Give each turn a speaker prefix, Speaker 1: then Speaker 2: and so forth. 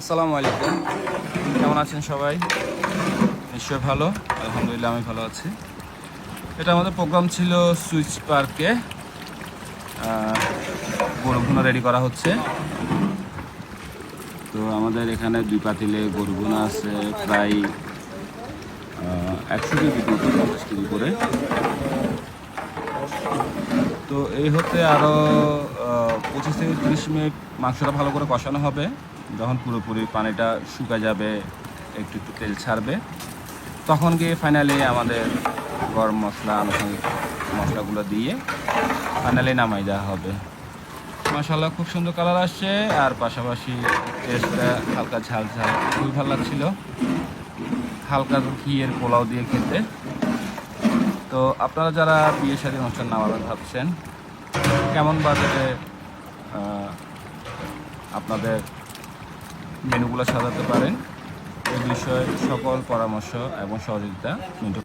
Speaker 1: আসসালামু আলাইকুম। কেমন আছেন সবাই? নিশ্চয় ভালো। আলহামদুলিল্লাহ, আমি ভালো আছি। এটা আমাদের প্রোগ্রাম ছিল সুইচ পার্কে। গরু ভুনা রেডি করা হচ্ছে। তো আমাদের এখানে দুই পাতিলে গরু ভুনা আছে, প্রায় একশো কেজি কেজি করে। তো এই হতে আরও পঁচিশ থেকে তিরিশ মিনিট মাংসটা ভালো করে কষানো হবে। যখন পুরোপুরি পানিটা শুকা যাবে, একটু একটু তেল ছাড়বে, তখন গিয়ে ফাইনালি আমাদের গরম মশলা, আনুষঙ্গিক মশলাগুলো দিয়ে ফাইনালি নামাই দেওয়া হবে। মশালা খুব সুন্দর কালার আসছে, আর পাশাপাশি টেস্টটা হালকা ঝাল ঝাল, খুবই ভালো লাগছিল। হালকা ঘিয়ের পোলাও দিয়ে খেতে। তো আপনারা যারা বিয়ে শাদী অনুষ্ঠান নামাবেন ভাবছেন, কেমন বাজেটে আপনাদের মেনুগুলো সাজাতে পারেন। এই বিষয়ে সকল পরামর্শ এবং সহযোগিতা মিন্টু